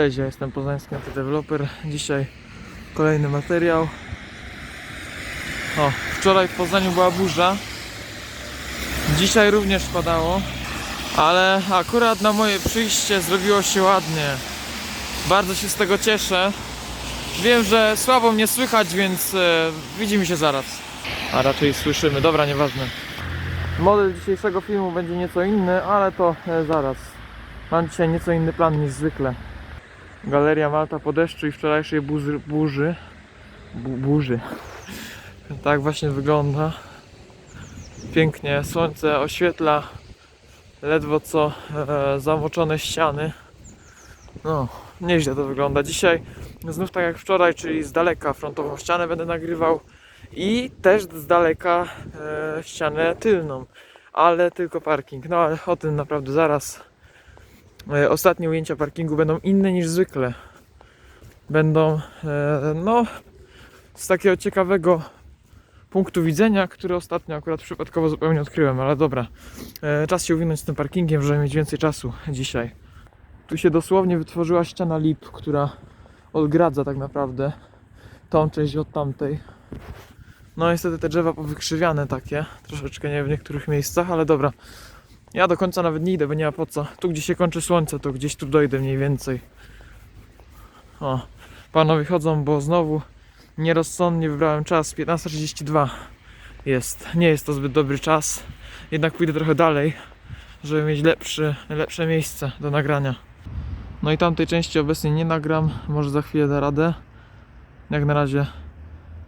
Cześć, ja jestem poznański deweloper. Dzisiaj kolejny materiał. O, wczoraj w Poznaniu była burza. Dzisiaj również padało. Ale akurat na moje przyjście zrobiło się ładnie. Bardzo się z tego cieszę. Wiem, że słabo mnie słychać, więc e, widzimy się zaraz. A raczej słyszymy. Dobra, nieważne. Model dzisiejszego filmu będzie nieco inny, ale to e, zaraz. Mam dzisiaj nieco inny plan niż zwykle. Galeria Malta po deszczu i wczorajszej burzy, burzy. Bu, burzy. Tak właśnie wygląda. Pięknie, słońce oświetla ledwo co e, zamoczone ściany. No, nieźle to wygląda. Dzisiaj znów tak jak wczoraj, czyli z daleka frontową ścianę będę nagrywał i też z daleka e, ścianę tylną, ale tylko parking. No ale o tym naprawdę zaraz. E, Ostatnie ujęcia parkingu będą inne niż zwykle. Będą, e, no, z takiego ciekawego punktu widzenia, który ostatnio akurat przypadkowo zupełnie odkryłem, ale dobra. E, Czas się uwinąć z tym parkingiem, żeby mieć więcej czasu dzisiaj. Tu się dosłownie wytworzyła ściana lip, która odgradza tak naprawdę tą część od tamtej. No niestety te drzewa powykrzywiane takie, troszeczkę nie w niektórych miejscach, ale dobra. Ja do końca nawet nie idę, bo nie ma po co. Tu gdzie się kończy słońce, to gdzieś tu dojdę mniej więcej. O, panowie chodzą, bo znowu nierozsądnie wybrałem czas. 15.32 jest. Nie jest to zbyt dobry czas. Jednak pójdę trochę dalej, żeby mieć lepszy, lepsze miejsce do nagrania. No i tamtej części obecnie nie nagram. Może za chwilę da radę. Jak na razie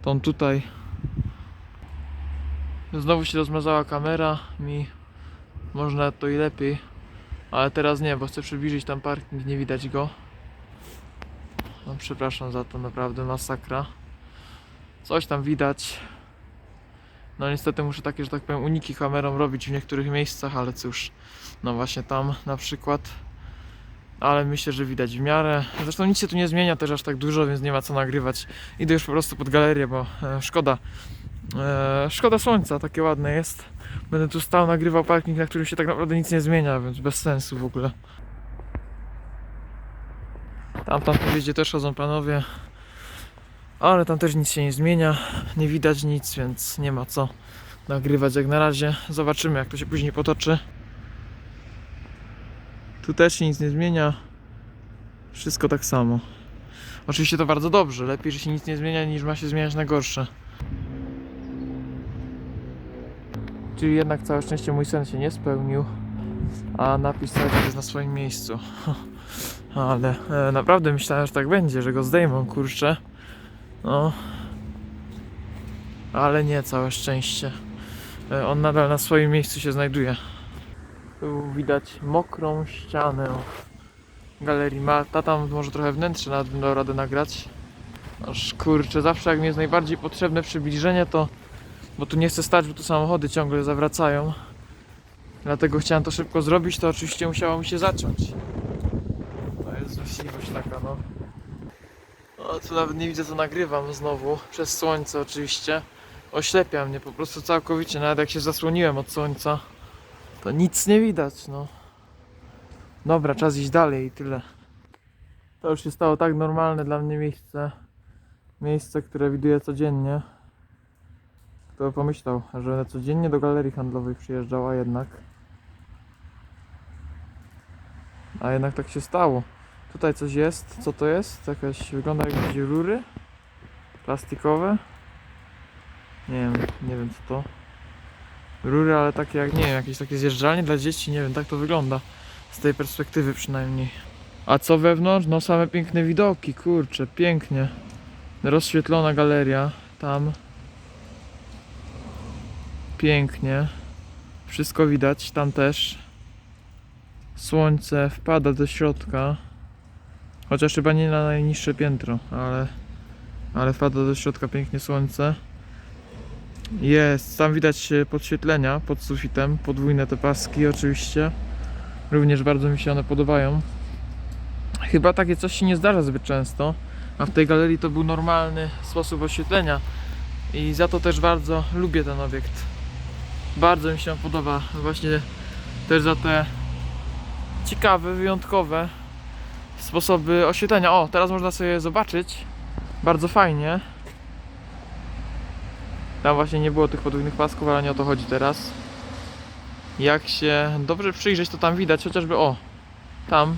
tą tutaj. Znowu się rozmazała kamera mi można to i lepiej, ale teraz nie, bo chcę przybliżyć tam parking, nie widać go. No przepraszam za to, naprawdę masakra. Coś tam widać. No niestety muszę takie, że tak powiem, uniki kamerą robić w niektórych miejscach, ale cóż. No właśnie tam na przykład. Ale myślę, że widać w miarę. Zresztą nic się tu nie zmienia też aż tak dużo, więc nie ma co nagrywać. Idę już po prostu pod galerię, bo e, szkoda. E, szkoda słońca, takie ładne jest. Będę tu stał, nagrywał parking, na którym się tak naprawdę nic nie zmienia, więc bez sensu w ogóle. Tam tam po wjeździe też chodzą panowie. Ale tam też nic się nie zmienia. Nie widać nic, więc nie ma co nagrywać jak na razie. Zobaczymy jak to się później potoczy. Tu też się nic nie zmienia. Wszystko tak samo. Oczywiście to bardzo dobrze. Lepiej, że się nic nie zmienia, niż ma się zmieniać na gorsze. Czyli jednak całe szczęście mój sen się nie spełnił, a napis cały jest na swoim miejscu. Ale e, naprawdę myślałem, że tak będzie, że go zdejmą, kurczę. No. Ale nie, całe szczęście. E, on nadal na swoim miejscu się znajduje. Tu widać mokrą ścianę Galerii Malta. Tam może trochę wnętrze nawet bym dał radę nagrać. Aż kurczę, zawsze jak mi jest najbardziej potrzebne przybliżenie, to bo tu nie chcę stać, bo tu samochody ciągle zawracają. Dlatego chciałem to szybko zrobić, to oczywiście musiało mi się zacząć. To jest właściwość taka, no. O, tu nawet nie widzę, co nagrywam znowu. Przez słońce oczywiście. Oślepia mnie po prostu całkowicie, nawet jak się zasłoniłem od słońca. To nic nie widać, no. Dobra, czas iść dalej i tyle. To już się stało tak normalne dla mnie miejsce. Miejsce, które widuję codziennie. Kto by pomyślał, że codziennie do galerii handlowej przyjeżdżał, a jednak. A jednak tak się stało. Tutaj coś jest. Co to jest? Jakaś wygląda jak jakieś rury plastikowe. Nie wiem, nie wiem co to. Rury, ale takie jak nie wiem, jakieś takie zjeżdżalnie dla dzieci, nie wiem, tak to wygląda. Z tej perspektywy przynajmniej. A co wewnątrz? No same piękne widoki, kurczę, pięknie. Rozświetlona galeria tam pięknie. Wszystko widać, tam też. Słońce wpada do środka. Chociaż chyba nie na najniższe piętro, ale, ale wpada do środka pięknie słońce. Jest, tam widać podświetlenia pod sufitem, podwójne te paski oczywiście. Również bardzo mi się one podobają. Chyba takie coś się nie zdarza zbyt często, a w tej galerii to był normalny sposób oświetlenia. I za to też bardzo lubię ten obiekt. Bardzo mi się podoba. Właśnie też za te ciekawe, wyjątkowe sposoby oświetlenia. O, teraz można sobie zobaczyć. Bardzo fajnie. Tam właśnie nie było tych podwójnych pasków, ale nie o to chodzi teraz. Jak się dobrze przyjrzeć, to tam widać chociażby o, tam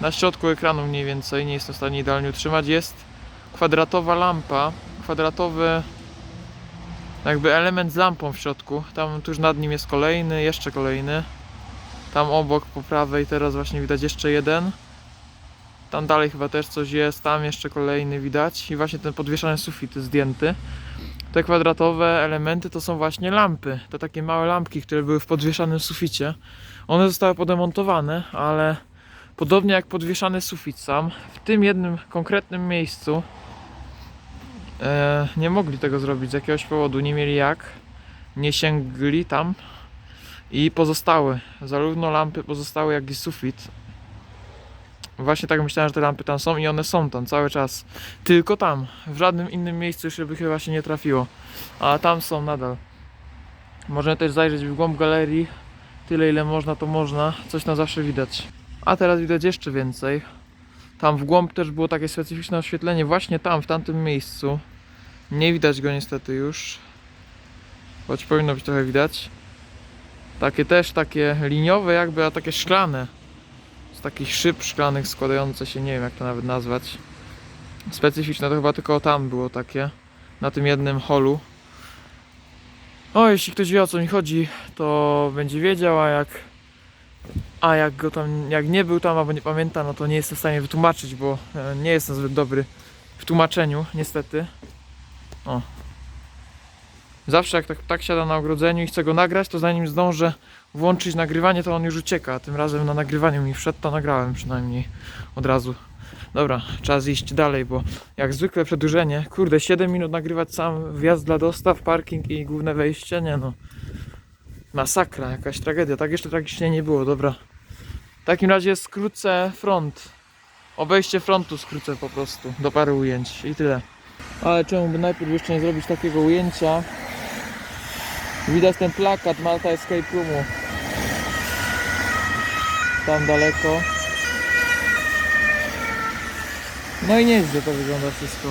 na środku ekranu mniej więcej, nie jestem w stanie idealnie utrzymać, jest kwadratowa lampa, kwadratowy jakby element z lampą w środku. Tam tuż nad nim jest kolejny, jeszcze kolejny. Tam obok po prawej teraz właśnie widać jeszcze jeden. Tam dalej chyba też coś jest, tam jeszcze kolejny widać i właśnie ten podwieszany sufit zdjęty. Te kwadratowe elementy to są właśnie lampy. To takie małe lampki, które były w podwieszanym suficie. One zostały podemontowane, ale podobnie jak podwieszany sufit sam, w tym jednym konkretnym miejscu nie mogli tego zrobić z jakiegoś powodu, nie mieli jak, nie sięgli tam i pozostały, zarówno lampy pozostały jak i sufit. Właśnie tak myślałem, że te lampy tam są i one są tam cały czas. Tylko tam, w żadnym innym miejscu już by chyba się nie trafiło. A tam są nadal. Możemy też zajrzeć w głąb galerii. Tyle ile można to można. Coś na zawsze widać. A teraz widać jeszcze więcej. Tam w głąb też było takie specyficzne oświetlenie. Właśnie tam, w tamtym miejscu. Nie widać go niestety już. Choć powinno być trochę widać. Takie też takie liniowe jakby, a takie szklane. Z takich szyb szklanych składające się, nie wiem jak to nawet nazwać. Specyficzne to chyba tylko tam było takie. Na tym jednym holu. O, jeśli ktoś wie o co mi chodzi, to będzie wiedział, a jak a jak go tam, jak nie był tam albo nie pamięta, no to nie jestem w stanie wytłumaczyć, bo e, nie jestem zbyt dobry w tłumaczeniu, niestety. O. Zawsze jak tak, tak siada na ogrodzeniu i chcę go nagrać, to zanim zdążę włączyć nagrywanie, to on już ucieka. Tym razem na nagrywaniu mi wszedł, to nagrałem przynajmniej od razu. Dobra, czas iść dalej, bo jak zwykle przedłużenie, kurde, 7 minut nagrywać sam wjazd dla dostaw, parking i główne wejście, nie no. Masakra, jakaś tragedia, tak jeszcze tragicznie nie było, dobra. W takim razie skrócę front. Obejście frontu skrócę po prostu, do paru ujęć i tyle. Ale czemu by najpierw jeszcze nie zrobić takiego ujęcia? Widać ten plakat Malta Escape Roomu. Tam daleko. No i nieźle to wygląda wszystko.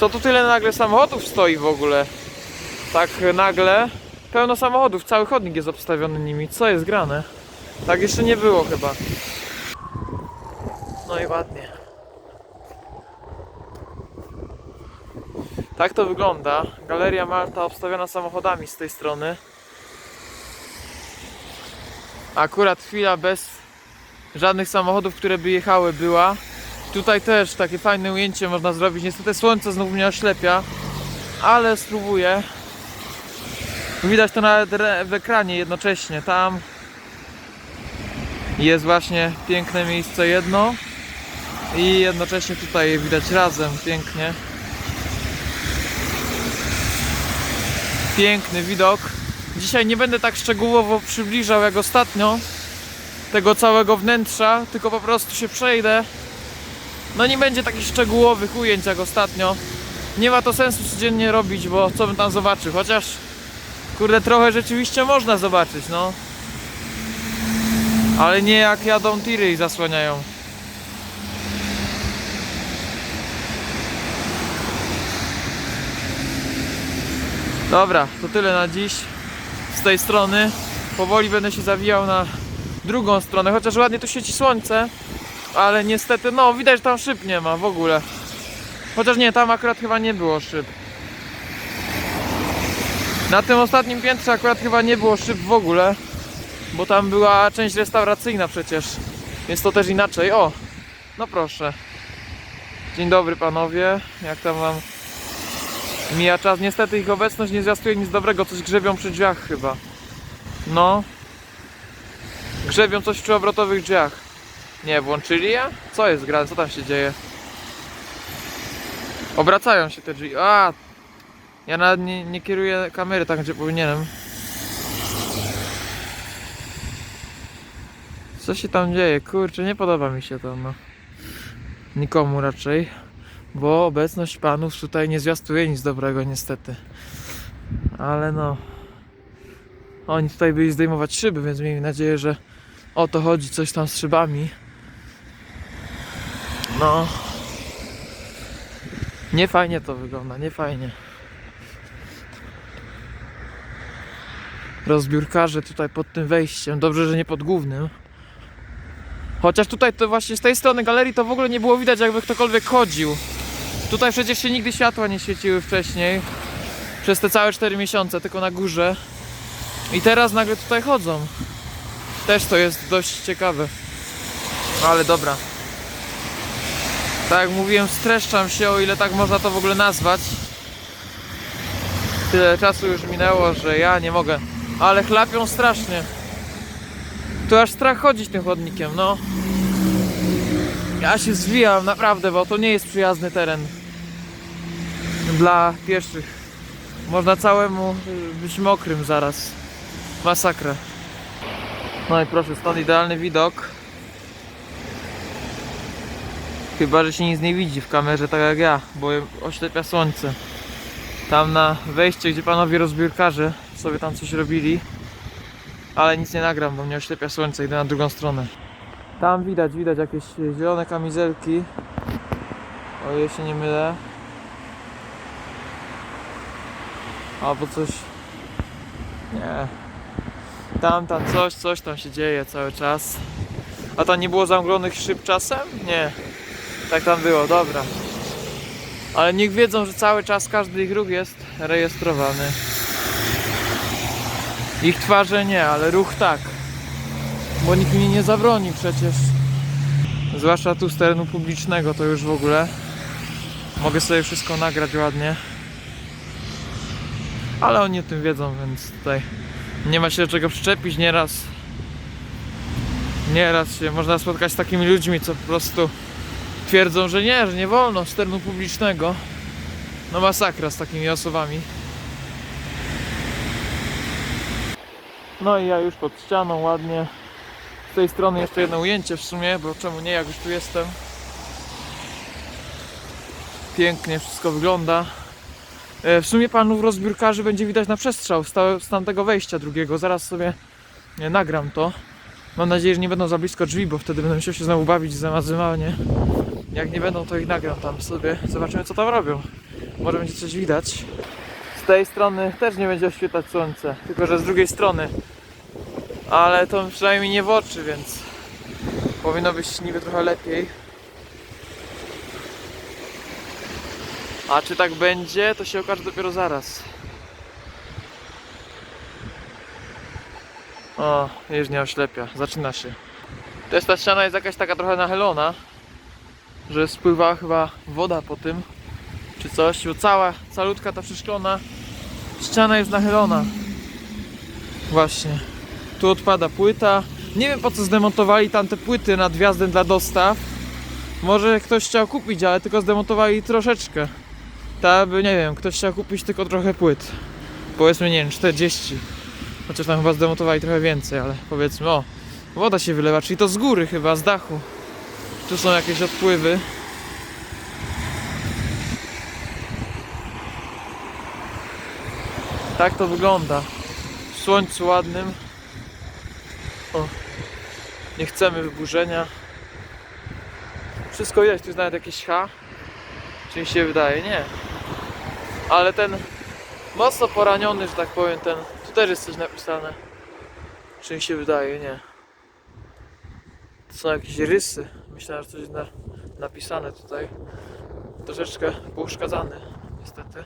Co tu tyle nagle samochodów stoi w ogóle? Tak nagle. Pełno samochodów, cały chodnik jest obstawiony nimi. Co jest grane? Tak jeszcze nie było chyba. No i ładnie. Tak to wygląda. Galeria Malta obstawiona samochodami z tej strony. Akurat chwila bez żadnych samochodów, które by jechały była. Tutaj też takie fajne ujęcie można zrobić. Niestety słońce znów mnie oślepia, ale spróbuję. Widać to re- w ekranie jednocześnie. Tam jest właśnie piękne miejsce jedno i jednocześnie tutaj widać razem pięknie. Piękny widok. Dzisiaj nie będę tak szczegółowo przybliżał jak ostatnio tego całego wnętrza, tylko po prostu się przejdę. No nie będzie takich szczegółowych ujęć jak ostatnio. Nie ma to sensu codziennie robić, bo co bym tam zobaczył, chociaż kurde trochę rzeczywiście można zobaczyć, no. Ale nie jak jadą tiry i zasłaniają. Dobra, to tyle na dziś z tej strony. Powoli będę się zawijał na drugą stronę, chociaż ładnie tu świeci słońce, ale niestety, no widać, że tam szyb nie ma w ogóle. Chociaż nie, tam akurat chyba nie było szyb. Na tym ostatnim piętrze akurat chyba nie było szyb w ogóle, bo tam była część restauracyjna przecież, więc to też inaczej. O, no proszę. Dzień dobry panowie, jak tam wam mija czas? Niestety ich obecność nie zwiastuje nic dobrego, coś grzebią przy drzwiach chyba. No. Grzebią coś przy obrotowych drzwiach. Nie, włączyli je? Co jest gra? Co tam się dzieje? Obracają się te drzwi. A! Ja nawet nie, nie kieruję kamery tak, gdzie powinienem. Co się tam dzieje? Kurczę, nie podoba mi się to, no. Nikomu raczej. Bo obecność panów tutaj nie zwiastuje nic dobrego, niestety. Ale no. Oni tutaj byli zdejmować szyby, więc miejmy nadzieję, że o to chodzi, coś tam z szybami. No. Nie fajnie to wygląda, nie fajnie. Rozbiórkarze tutaj pod tym wejściem. Dobrze, że nie pod głównym. Chociaż tutaj to właśnie z tej strony galerii to w ogóle nie było widać jakby ktokolwiek chodził. Tutaj przecież się nigdy światła nie świeciły wcześniej. Przez te całe 4 miesiące, tylko na górze. I teraz nagle tutaj chodzą. Też to jest dość ciekawe. Ale dobra. Tak jak mówiłem, streszczam się, o ile tak można to w ogóle nazwać. Tyle czasu już minęło, że ja nie mogę. Ale chlapią strasznie. Tu aż strach chodzić tym chodnikiem, no. Ja się zwijam, naprawdę, bo to nie jest przyjazny teren dla pieszych. Można całemu y, być mokrym zaraz. Masakra. No i proszę, stąd idealny widok. Chyba, że się nic nie widzi w kamerze, tak jak ja, bo oślepia słońce. Tam na wejście, gdzie panowie rozbiórkarze sobie tam coś robili. Ale nic nie nagram, bo mnie oślepia słońce, idę na drugą stronę. Tam widać, widać jakieś zielone kamizelki. O ile się nie mylę. Albo coś. Nie. Tam, tam coś, coś tam się dzieje cały czas. A tam nie było zamglonych szyb czasem? Nie. Tak tam było, dobra. Ale niech wiedzą, że cały czas każdy ich ruch jest rejestrowany. Ich twarze nie, ale ruch tak. Bo nikt mi nie zabroni przecież. Zwłaszcza tu z terenu publicznego to już w ogóle. Mogę sobie wszystko nagrać ładnie. Ale oni o tym wiedzą, więc tutaj nie ma się do czego przyczepić nieraz. Nieraz się można spotkać z takimi ludźmi, co po prostu twierdzą, że nie, że nie wolno z terenu publicznego. No masakra z takimi osobami. No i ja już pod ścianą ładnie. Z tej strony jeszcze jedno ujęcie w sumie, bo czemu nie, jak już tu jestem. Pięknie wszystko wygląda. E, W sumie panów rozbiórkarzy będzie widać na przestrzał z, ta- z tamtego wejścia drugiego. Zaraz sobie nagram to. Mam nadzieję, że nie będą za blisko drzwi, bo wtedy będę musiał się znowu bawić zamazywanie. Jak nie będą, to ich nagram tam sobie. Zobaczymy, co tam robią. Może będzie coś widać. Z tej strony też nie będzie oświetlać słońce, tylko że z drugiej strony. Ale to przynajmniej nie w oczy, więc powinno być niby trochę lepiej. A czy tak będzie, to się okaże dopiero zaraz. O, już nie oślepia, zaczyna się. Też ta ściana jest jakaś taka trochę nachylona, że spływa chyba woda po tym, czy coś, bo cała, calutka ta przeszklona ściana jest nachylona. Właśnie. Tu odpada płyta. Nie wiem po co zdemontowali tamte płyty nad wjazdem dla dostaw. Może ktoś chciał kupić, ale tylko zdemontowali troszeczkę. Tak by, nie wiem, ktoś chciał kupić tylko trochę płyt. Powiedzmy, nie wiem, 40. Chociaż tam chyba zdemontowali trochę więcej, ale powiedzmy, o, woda się wylewa, czyli to z góry chyba, z dachu. Tu są jakieś odpływy. Tak to wygląda. W słońcu ładnym. O, nie chcemy wyburzenia. Wszystko jest, tu jest nawet jakieś H. Czy mi się wydaje? Nie. Ale ten mocno poraniony, że tak powiem, ten. Tu też jest coś napisane. Czy mi się wydaje? Nie. To są jakieś rysy. Myślałem, że coś jest na, napisane tutaj. Troszeczkę pouszkadzany, niestety.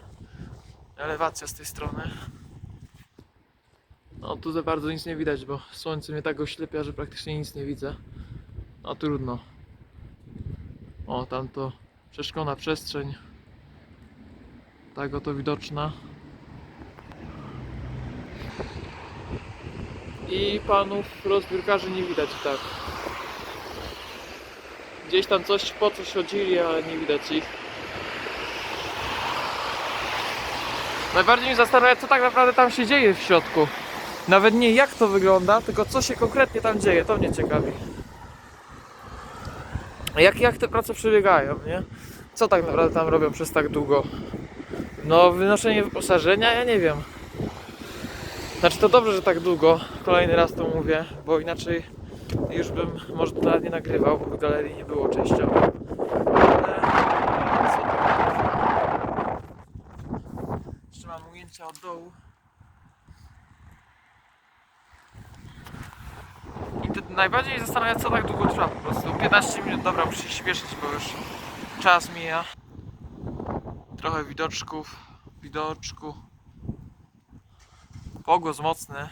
Elewacja z tej strony. No tu za bardzo nic nie widać, bo słońce mnie tak oślepia, że praktycznie nic nie widzę. No trudno. O, tam to przeszklona przestrzeń. Tak oto widoczna. I panów rozbiórkarzy nie widać tak. Gdzieś tam coś po coś chodzili, ale nie widać ich. Najbardziej mnie zastanawia, co tak naprawdę tam się dzieje w środku. Nawet nie jak to wygląda, tylko co się konkretnie tam dzieje, to mnie ciekawi. Jak, jak te prace przebiegają, nie? Co tak naprawdę tam robią przez tak długo? No, wynoszenie wyposażenia, ja nie wiem. Znaczy to dobrze, że tak długo, kolejny raz to mówię, bo inaczej już bym może to nawet nie nagrywał, bo galerii nie było częściowo. Ale? Jeszcze mam ujęcia od dołu. I to najbardziej mnie zastanawia, co tak długo trwa po prostu. 15 minut, dobra, muszę się śpieszyć, bo już czas mija. Trochę widoczków, widoczku. Pogłos mocny.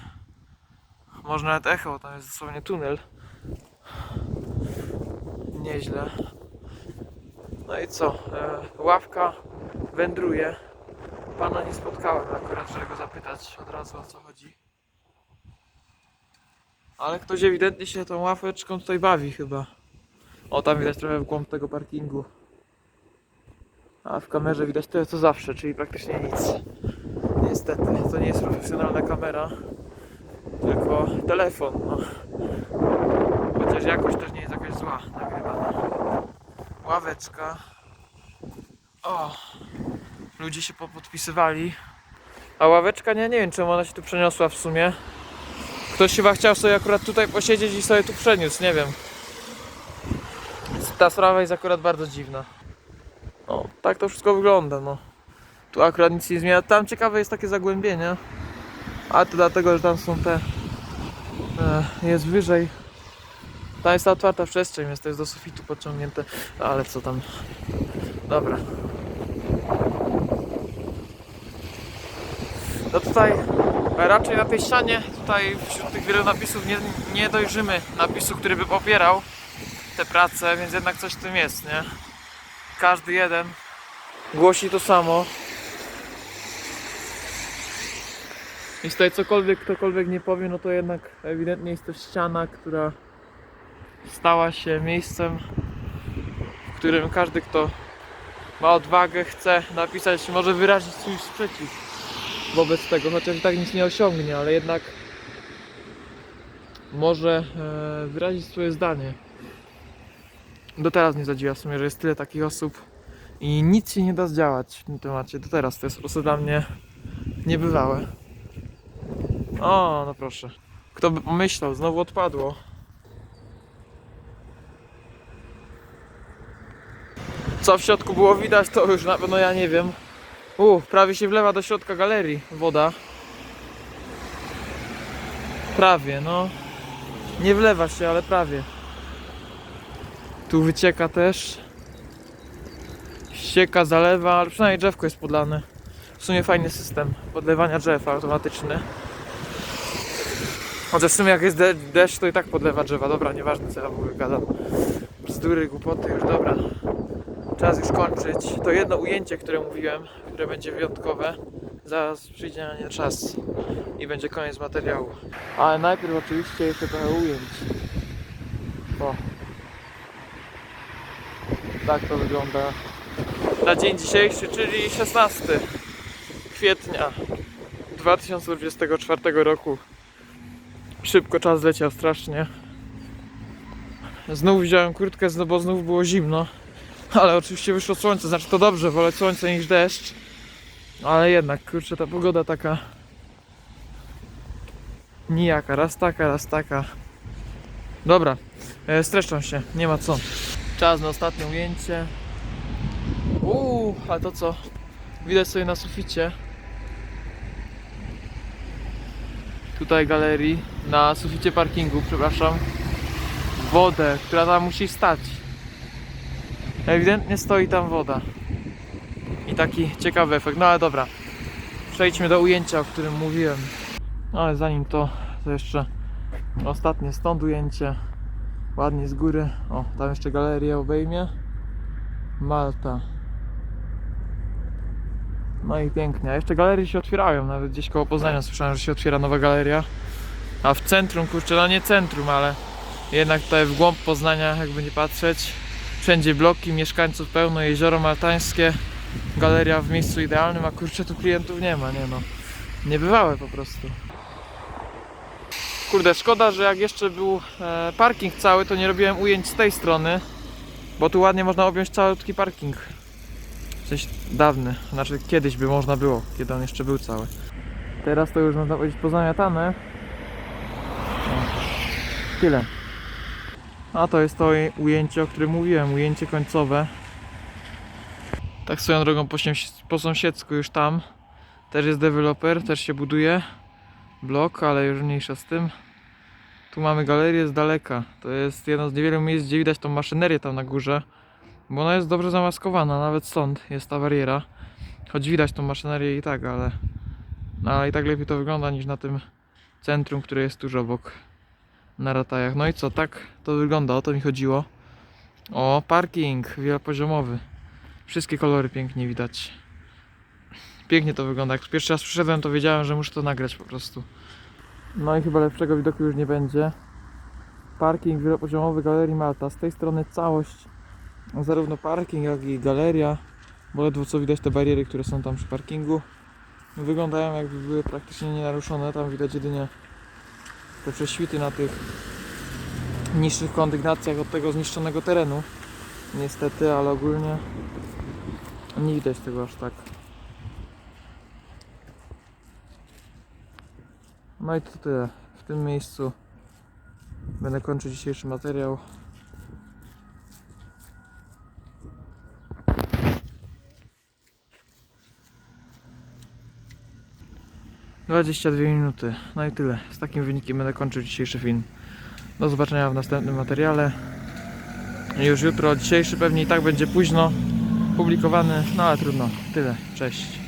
Może nawet echo, tam jest dosłownie tunel. Nieźle. No i co? E, ławka wędruje. Pana nie spotkałem akurat, żeby go zapytać od razu o co chodzi. Ale ktoś ewidentnie się tą ławeczką tutaj bawi chyba. O, tam widać trochę w głąb tego parkingu. A w kamerze widać tyle co zawsze, czyli praktycznie nic. Niestety, to nie jest profesjonalna kamera, tylko telefon. No. Chociaż jakość też nie jest jakaś zła nagrywana. Ławeczka. O, ludzie się popodpisywali. A ławeczka, nie, nie wiem czemu ona się tu przeniosła w sumie. Ktoś chyba chciał sobie akurat tutaj posiedzieć i sobie tu przeniósł, nie wiem. Ta sprawa jest akurat bardzo dziwna. No, tak to wszystko wygląda, no. Tu akurat nic nie zmienia. Tam ciekawe jest takie zagłębienie. A to dlatego, że tam są te... E, jest wyżej. Tam jest ta otwarta przestrzeń, więc to jest do sufitu podciągnięte. Ale co tam... Dobra. No tutaj raczej na tej ścianie, tutaj wśród tych wielu napisów nie, nie dojrzymy napisu, który by popierał te prace, więc jednak coś w tym jest, nie? Każdy jeden głosi to samo. I tutaj cokolwiek ktokolwiek nie powie, no to jednak ewidentnie jest to ściana, która stała się miejscem, w którym każdy, kto ma odwagę, chce napisać, może wyrazić swój sprzeciw wobec tego, chociaż i tak nic nie osiągnie, ale jednak może e, wyrazić swoje zdanie. Do teraz nie zadziwia w sumie, że jest tyle takich osób i nic się nie da zdziałać w tym temacie. Do teraz to jest po prostu dla mnie niebywałe. O, no proszę. Kto by pomyślał, znowu odpadło. Co w środku było widać, to już na pewno ja nie wiem. U, prawie się wlewa do środka galerii woda. Prawie, no. Nie wlewa się, ale prawie. Tu wycieka też. Ścieka, zalewa, ale przynajmniej drzewko jest podlane. W sumie fajny system podlewania drzew automatyczny. Chociaż w sumie jak jest de deszcz, to i tak podlewa drzewa. Dobra, nieważne co ja w ogóle gadam. Bzdury, głupoty, już dobra. Czas już kończyć. To jedno ujęcie, które mówiłem, które będzie wyjątkowe. Zaraz przyjdzie na nie czas i będzie koniec materiału. Ale najpierw oczywiście jeszcze trochę ujęć. O. Tak to wygląda na dzień dzisiejszy, czyli 16 kwietnia 2024 roku. Szybko czas leciał strasznie. Znów wziąłem kurtkę, bo znów było zimno. Ale oczywiście wyszło słońce, znaczy to dobrze, wolę słońce niż deszcz. Ale jednak, kurczę, ta pogoda taka nijaka, raz taka, raz taka. Dobra, e, streszczam się, nie ma co. Czas na ostatnie ujęcie. Uuu, a to co? Widać sobie na suficie. Tutaj galerii, na suficie parkingu, przepraszam. Wodę, która tam musi stać. Ewidentnie stoi tam woda. I taki ciekawy efekt. No ale dobra. Przejdźmy do ujęcia, o którym mówiłem. No ale zanim to, to jeszcze ostatnie stąd ujęcie. Ładnie z góry. O, tam jeszcze galerię obejmie. Malta. No i pięknie. A jeszcze galerie się otwierają. Nawet gdzieś koło Poznania słyszałem, że się otwiera nowa galeria. A w centrum, kurczę, no nie centrum, ale jednak tutaj w głąb Poznania, jakby nie patrzeć. Wszędzie bloki, mieszkańców pełno, jezioro maltańskie, galeria w miejscu idealnym, a kurczę tu klientów nie ma, nie no. Niebywałe po prostu. Kurde, szkoda, że jak jeszcze był e, parking cały, to nie robiłem ujęć z tej strony, bo tu ładnie można objąć całutki parking. Coś dawny, znaczy kiedyś by można było, kiedy on jeszcze był cały. Teraz to już można powiedzieć pozamiatane. O, Tyle. A to jest to ujęcie, o którym mówiłem, ujęcie końcowe. Tak swoją drogą po, po sąsiedzku już tam. Też jest deweloper, też się buduje. Blok, ale już mniejsza z tym. Tu mamy galerię z daleka. To jest jedno z niewielu miejsc, gdzie widać tą maszynerię tam na górze. Bo ona jest dobrze zamaskowana, nawet stąd jest ta bariera. Choć widać tą maszynerię i tak, ale... No, ale i tak lepiej to wygląda niż na tym centrum, które jest tuż obok. Na ratajach. No i co, tak to wygląda, o to mi chodziło. O, parking wielopoziomowy. Wszystkie kolory pięknie widać. Pięknie to wygląda. Jak pierwszy raz przyszedłem, to wiedziałem, że muszę to nagrać po prostu. No i chyba lepszego widoku już nie będzie. Parking wielopoziomowy Galerii Malta. Z tej strony całość, zarówno parking, jak i galeria, bo ledwo co widać te bariery, które są tam przy parkingu. Wyglądają jakby były praktycznie nienaruszone. Tam widać jedynie te prześwity na tych niższych kondygnacjach od tego zniszczonego terenu. Niestety, ale ogólnie nie widać tego aż tak. No i to tyle. W tym miejscu będę kończył dzisiejszy materiał. Dwadzieścia dwie minuty. No i tyle. Z takim wynikiem będę kończył dzisiejszy film. Do zobaczenia w następnym materiale. Już jutro, dzisiejszy pewnie i tak będzie późno publikowany, no ale trudno. Tyle. Cześć.